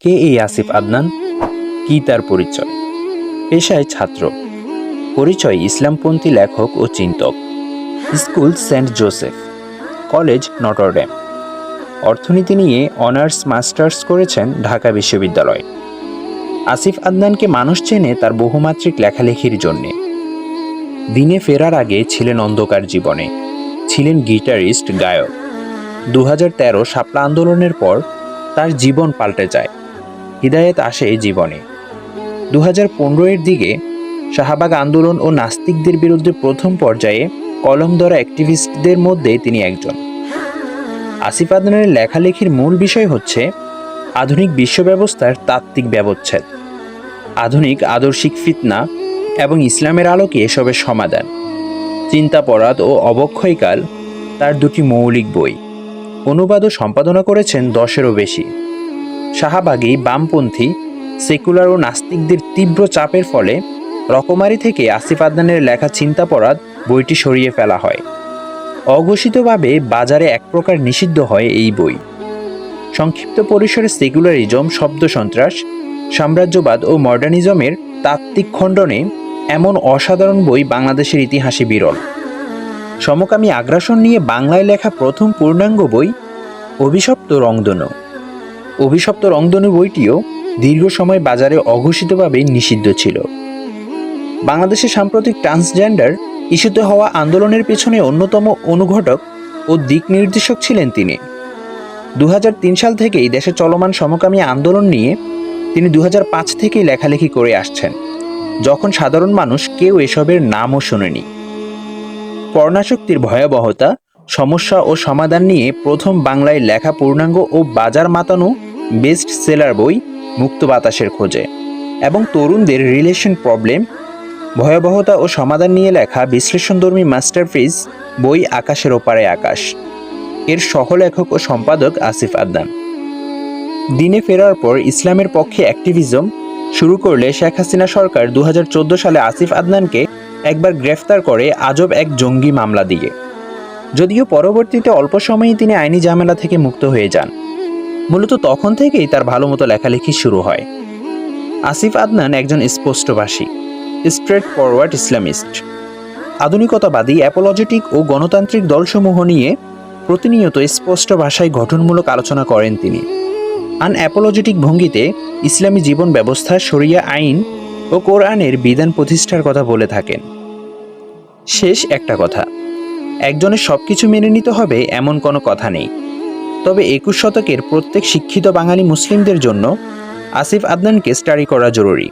কে এই আসিফ আদনান? কি তার পরিচয়? পেশায় ছাত্র। পরিচয় ইসলামপন্থী লেখক ও চিন্তক। School Saint Joseph. College Notre Dame. অর্থনীতি নিয়ে অনার্স, মাস্টার্স করেছেন ঢাকা বিশ্ববিদ্যালয়। আসিফ আদনানকে মানুষ চেনে তার বহুমাত্রিক লেখালেখির জন্যে। দিনে ফেরার আগে ছিলেন অন্ধকার জীবনে। ছিলেন গিটারিস্ট, গায়ক। দু হাজার তেরো শাপলা আন্দোলনের পর তার জীবন পাল্টে যায়। হৃদায়ত আসে জীবনে। দু হাজার দিকে শাহবাগ আন্দোলন ও নাস্তিকদের বিরুদ্ধে প্রথম পর্যায়ে কলম ধরা অ্যাক্টিভিস্টদের মধ্যে তিনি একজন। আসিফ আদনানের লেখালেখির মূল বিষয় হচ্ছে আধুনিক বিশ্ব ব্যবস্থার তাত্ত্বিক ব্যবচ্ছেদ, আধুনিক আদর্শিক ফিতনা এবং ইসলামের আলোকে এসবের সমাধান। চিন্তাপরাধ ও অবক্ষয়কাল তার দুটি মৌলিক বই। অনুবাদ ও সম্পাদনা করেছেন দশেরও বেশি। শাহবাগী বামপন্থী, সেকুলার ও নাস্তিকদের তীব্র চাপের ফলে রকমারি থেকে আসিফ আদনানের লেখা চিন্তাপরাধ বইটি সরিয়ে ফেলা হয়। অঘোষিতভাবে বাজারে এক প্রকার নিষিদ্ধ হয় এই বই। সংক্ষিপ্ত পরিসরে সেকুলারিজম, শব্দ সন্ত্রাস, সাম্রাজ্যবাদ ও মডার্নিজমের তাত্ত্বিক খণ্ডনে এমন অসাধারণ বই বাংলাদেশের ইতিহাসে বিরল। সমকামী আগ্রাসন নিয়ে বাংলায় লেখা প্রথম পূর্ণাঙ্গ বই অভিশপ্ত রংধনু। অভিশপ্ত রংধনু বইটিও দীর্ঘ সময় বাজারে অঘোষিতভাবে নিষিদ্ধ ছিল। বাংলাদেশে সাম্প্রতিক ট্রান্সজেন্ডার ইস্যুতে হওয়া আন্দোলনের পেছনে অন্যতম অনুঘটক ও দিক নির্দেশক ছিলেন তিনি। দু হাজার তিন সাল থেকেই দেশে চলমান সমকামী আন্দোলন নিয়ে তিনি দু হাজার পাঁচ থেকেই লেখালেখি করে আসছেন, যখন সাধারণ মানুষ কেউ এসবের নামও শোনেনি। পর্ণাশক্তির ভয়াবহতা, সমস্যা ও সমাধান নিয়ে প্রথম বাংলায় লেখা পূর্ণাঙ্গ ও বাজার মাতানো বেস্ট সেলার বই মুক্ত বাতাসের খোঁজে এবং তরুণদের রিলেশন প্রবলেম, ভয়াবহতা ও সমাধান নিয়ে লেখা বিশ্লেষণধর্মী মাস্টারপিস বই আকাশের ওপারে আকাশ। এর সহলেখক ও সম্পাদক আসিফ আদনান। দিনে ফেরার পর ইসলামের পক্ষে অ্যাক্টিভিজম শুরু করলে শেখ হাসিনা সরকার দু হাজার চোদ্দ সালে আসিফ আদনানকে একবার গ্রেফতার করে আজব এক জঙ্গি মামলা দিয়ে। যদিও পরবর্তীতে অল্প সময়েই তিনি আইনি ঝামেলা থেকে মুক্ত হয়ে যান। মূলত তখন থেকেই তার ভালো মতো লেখালেখি শুরু হয়। আসিফ আদনান একজন স্পষ্টভাষী স্ট্রেট ফরওয়ার্ড ইসলামিস্ট আধুনিকতাবাদী অ্যাপোলজেটিক ও গণতান্ত্রিক দলসমূহ নিয়ে প্রতিনিয়ত স্পষ্ট ভাষায় গঠনমূলক আলোচনা করেন তিনি। আন অ্যাপোলজেটিক ভঙ্গিতে ইসলামী জীবন ব্যবস্থা, শরিয়া আইন ও কোরআনের বিধান প্রতিষ্ঠার কথা বলে থাকেন। শেষ একটা কথা, একজনের সব কিছু মেনে নিতে হবে এমন কোনো কথা নেই। তবে একুশ শতকের প্রত্যেক শিক্ষিত বাঙালি মুসলিমদের জন্য আসিফ আদনানকে স্টাডি করা জরুরি।